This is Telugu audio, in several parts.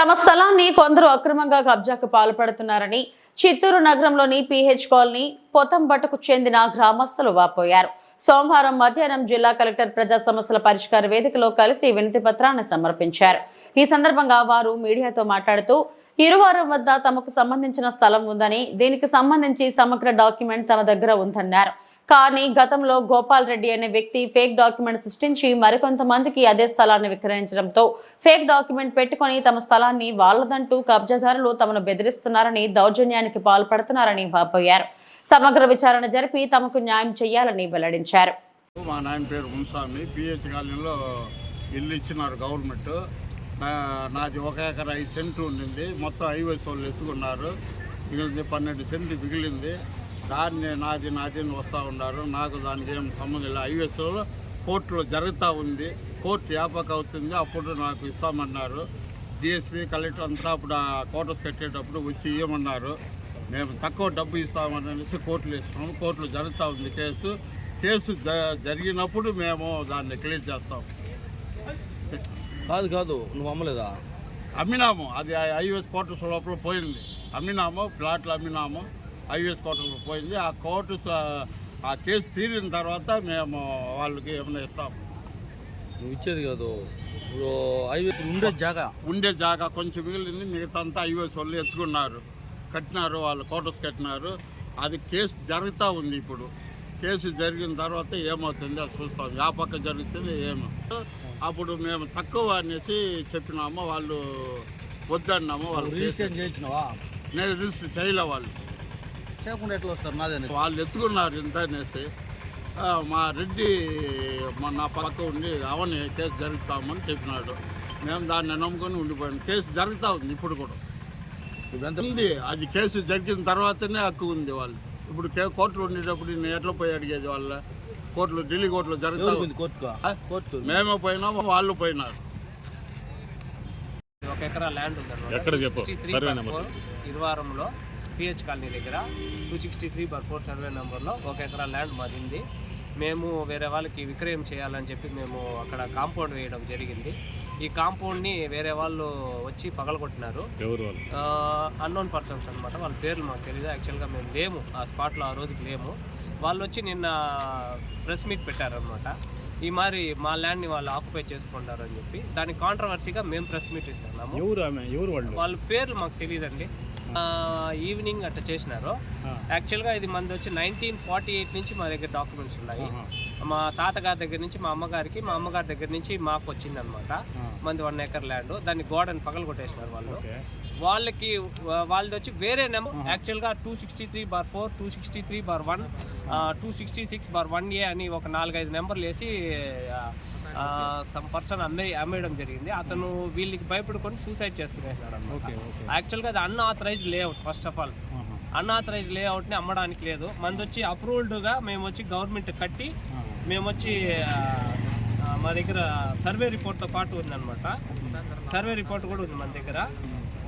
తమ స్థలాన్ని కొందరు అక్రమంగా కబ్జాకు పాల్పడుతున్నారని చిత్తూరు నగరంలోని పీహెచ్ కాలనీ పొతంబటకు చెందిన గ్రామస్తులు వాపోయారు. సోమవారం మధ్యాహ్నం జిల్లా కలెక్టర్ ప్రజా సమస్యల పరిష్కార వేదికలో కలిసి వినతి పత్రాన్ని సమర్పించారు. ఈ సందర్భంగా వారు మీడియాతో మాట్లాడుతూ ఇరువారం వద్ద తమకు సంబంధించిన స్థలం ఉందని దీనికి సంబంధించి సమగ్ర డాక్యుమెంట్ తమ దగ్గర ఉందన్నారు. కానీ గతంలో గోపాల్ రెడ్డి అనే వ్యక్తి ఫేక్ డాక్యుమెంట్ సృష్టించి మరికొంతమందికి అదే స్థలాన్ని విక్రయించడంతో ఫేక్ డాక్యుమెంట్ పెట్టుకుని తమ స్థలాన్ని వాళ్ళదంటూ కబ్జాదారులు తమను బెదిరిస్తున్నారని దౌర్జన్యానికి పాల్పడుతున్నారని వాపోయారు. సమగ్ర విచారణ జరిపి తమకు న్యాయం చేయాలని వెల్లడించారు. మా నాయన పేరు మున్స్వామి పిహెచ్ కాలనీలో ఇల్లు ఇచ్చినారు గవర్నమెంట్. నాది ఒక ఎకరా ఐదు సెంట్లు ఉండింది. మొత్తం హైవేస్ వాళ్ళు ఎత్తుకున్నారు. మిగిలింది పన్నెండు సెంట్లు మిగిలింది. దాన్ని నాది నాది వస్తూ ఉన్నారు. నాకు దానికి ఏం సంబంధం లేదు. హైవేస్లో కోర్టులో జరుగుతూ ఉంది. కోర్టు వ్యాపక అవుతుంది. అప్పుడు నాకు ఇస్తామన్నారు. డిఎస్పీ కలెక్టర్ అంతా అప్పుడు ఆ కోటర్స్ కట్టేటప్పుడు వచ్చి ఇవ్వమన్నారు మేము తక్కువ డబ్బు ఇస్తామని అనేసి కోర్టులో ఇస్తున్నాము. కోర్టులో జరుగుతూ ఉంది కేసు. కేసు జరిగినప్పుడు మేము దాన్ని క్లియర్ చేస్తాం. కాదు కాదు. నువ్వు అమ్మలేదా? అమ్మినాము. అది ఐఎస్ క్వార్టర్స్ లోపల పోయింది. అమ్మినాము. ప్లాట్లు అమ్మినాము. ఐఎస్ క్వార్టర్స్ పోయింది. ఆ కోర్టు ఆ కేసు తీరిన తర్వాత మేము వాళ్ళకి ఏమైనా ఇస్తాం. నువ్వు ఇచ్చేది కాదు. ఇప్పుడు హైవే ఉండే జాగా. ఉండే జాగా కొంచెం మిగిలింది. మిగతా అంతా ఐఎస్ వాళ్ళు ఎత్తుకున్నారు. కట్టినారు వాళ్ళు కోటర్స్ కట్టినారు. అది కేసు జరుగుతూ ఉంది ఇప్పుడు. కేసు జరిగిన తర్వాత ఏమవుతుంది అది చూస్తాం. ఆ పక్క జరుగుతుంది ఏమో. అప్పుడు మేము తక్కువ అనేసి చెప్పినాము. వాళ్ళు వద్దన్నాము. వాళ్ళు రిజిస్ట్రేషన్ చేయించినావా నేను రిజిస్టర్ చేయలే వాళ్ళు. చేయకుండా ఎట్లా వస్తారు? నాదే వాళ్ళు ఎత్తుకున్నారు ఇంత అనేసి. ఆ, మా రెడ్డి మా నా పక్క ఉండి అవని కేసు జరుపుతామని చెప్పినాడు. మేము దాన్ని నమ్ముకొని ఉండిపోయాం. కేసు జరుగుతూ ఉంది ఇప్పుడు కూడా. ఉంది. అది కేసు జరిగిన తర్వాతనే హక్కు ఉంది వాళ్ళు ఇప్పుడు కే కోర్టులో ఉండేటప్పుడు నేను ఎట్లా పోయి అడిగేది వాళ్ళ? కోర్టులో ఢిల్లీ కోర్టులో జరుగుతూ ఎవరు ఉంది. పోయింది కోర్టుగా ఆ? కోర్టు. మేమే పోయినాము వాళ్ళు పోయినారు. ఒక ఎకరా ల్యాండ్ ఎక్కడ చెప్పు? ఇరవారంలో పిహెచ్ కాలనీ దగ్గర two sixty three bar four survey నెంబర్లో ఒక ఎకరా ల్యాండ్ మాది ఉంది మేము వేరే వాళ్ళకి విక్రయం చేయాలని చెప్పి మేము అక్కడ కాంపౌండ్ వేయడం జరిగింది. ఈ కాంపౌండ్ని వేరే వాళ్ళు వచ్చి పగలగొట్టినారు. అన్నోన్ పర్సన్స్ అనమాట వాళ్ళ పేర్లు మాకు తెలియదు యాక్చువల్గా మేము లేము. ఆ స్పాట్లో ఆ రోజుకి లేము. వాళ్ళు వచ్చి నిన్న ప్రెస్ మీట్ పెట్టారనమాట ఈ మరి మా ల్యాండ్ని వాళ్ళు ఆక్యుపై చేసుకుంటారు అని చెప్పి దానికి కాంట్రవర్సీగా మేము ప్రెస్ మీట్ ఇస్తున్నాము ఎవరు వాళ్ళు? వాళ్ళ పేర్లు మాకు తెలియదండి ఈవినింగ్ అట్లా చేసినారు. యాక్చువల్గా ఇది మనది వచ్చి నైన్టీన్ ఫార్టీ ఎయిట్ నుంచి మా దగ్గర డాక్యుమెంట్స్ ఉన్నాయి. మా తాతగారి దగ్గర నుంచి మా అమ్మగారికి మా అమ్మగారి దగ్గర నుంచి మాకు వచ్చిందనమాట మంది వన్ ఎకర్ ల్యాండ్ దాన్ని గోడని పగలు కొట్టేసినారు వాళ్ళు వాళ్ళకి వాళ్ళది వచ్చి వేరే నెంబర్ యాక్చువల్గా two sixty three bar four two sixty three bar one two sixty six bar one A అని ఒక నాలుగైదు నెంబర్లు వేసి సమ్ పర్సన్ అమ్మే అమ్మేయడం జరిగింది. అతను వీళ్ళకి భయపడుకొని సూసైడ్ చేసుకునేసినాడు అనమాట యాక్చువల్గా అది unauthorised layout first of all unauthorised లేఅవుట్ని అమ్మడానికి లేదు. మనది వచ్చి అప్రూవ్డ్గా మేము వచ్చి గవర్నమెంట్ కట్టి మేము. వచ్చి మా దగ్గర సర్వే రిపోర్ట్తో పాటు ఉందన్నమాట. సర్వే రిపోర్ట్ కూడా ఉంది మన దగ్గర.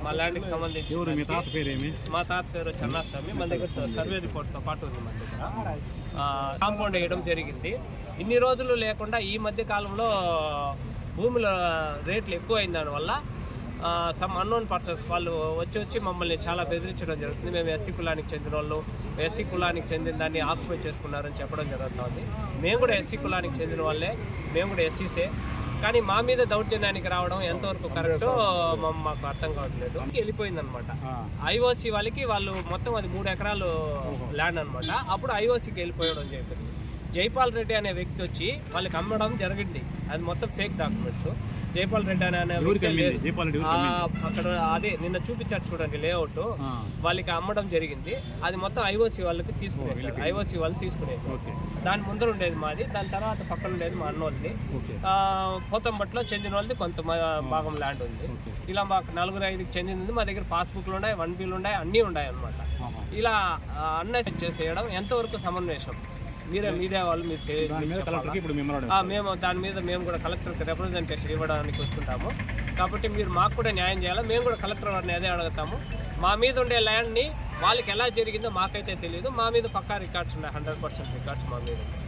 మా ల్యాండ్కి సంబంధించి ఎవరు? మీ తాత పేరేమి? మా తాత పేరు చెన్నాస్వామి మన దగ్గర సర్వే రిపోర్ట్తో పాటు ఉంది మన దగ్గర. కాంపౌండ్ వేయడం జరిగింది. ఇన్ని రోజులు లేకుండా ఈ మధ్య కాలంలో భూముల రేట్లు ఎక్కువైన దానివల్ల సమ్ అన్నోన్ పర్సన్స్ వాళ్ళు వచ్చి వచ్చి మమ్మల్ని చాలా బెదిరించడం జరుగుతుంది. మేము ఎస్సీ కులానికి చెందిన వాళ్ళు ఎస్సీ కులానికి చెందిన దాన్ని ఆక్యుపై చేసుకున్నారని చెప్పడం జరుగుతుంది. మేము కూడా ఎస్సీ కులానికి చెందిన వాళ్ళే మేము కూడా ఎస్సీసే. కానీ మా మీద దౌర్జన్యానికి రావడం ఎంతవరకు కరెక్టో మాకు అర్థం కావట్లేదు. వెళ్ళిపోయింది అనమాట ఐఓసి వాళ్ళకి వాళ్ళు మొత్తం అది మూడు ఎకరాలు ల్యాండ్ అన్నమాట అప్పుడు ఐఓసికి వెళ్ళిపోయడం జరిగింది. జైపాల్ రెడ్డి అనే వ్యక్తి వచ్చి వాళ్ళకి అమ్మడం జరిగింది. అది మొత్తం ఫేక్ డాక్యుమెంట్స్. జైపాల్ రెడ్డి అనే అక్కడ అదే నిన్న చూపించారు చూడండి లేఅవుట్. వాళ్ళకి అమ్మడం జరిగింది. అది మొత్తం ఐఓసి వాళ్ళకి తీసుకునేది. ఐఓసి వాళ్ళు తీసుకునేది. దాని ముందర ఉండేది మాది. దాని తర్వాత పక్కన ఉండేది మా అన్నోళ్ళది. ఓకే. ఆ, పోతంబట్లో చెందిన వాళ్ళది కొంత భాగం ల్యాండ్ ఉంది. ఇలా మాకు నలుగురు ఐదుకి చెందింది. మా దగ్గర పాస్బుక్లు ఉన్నాయి వన్ బిల్ ఉన్నాయి అన్నీ ఉన్నాయి అన్నమాట. ఇలా అన్నెస్ చేసేయడం ఎంతవరకు సమన్వయం మీరే మీడియా వాళ్ళు మీరు మేము దాని మీద మేము కూడా కలెక్టర్కి రిప్రజెంటేషన్ ఇవ్వడానికి వచ్చుంటాము కాబట్టి మీరు మాకు కూడా న్యాయం చేయాలి? మేము కూడా కలెక్టర్ వారిని అదే అడుగుతాము. మా మీద ఉండే ల్యాండ్ని వాళ్ళకి ఎలా జరిగిందో మాకైతే తెలియదు. మా మీద పక్కా రికార్డ్స్ ఉన్నాయి. హండ్రెడ్ పర్సెంట్ రికార్డ్స్ మా మీద ఉన్నాయి.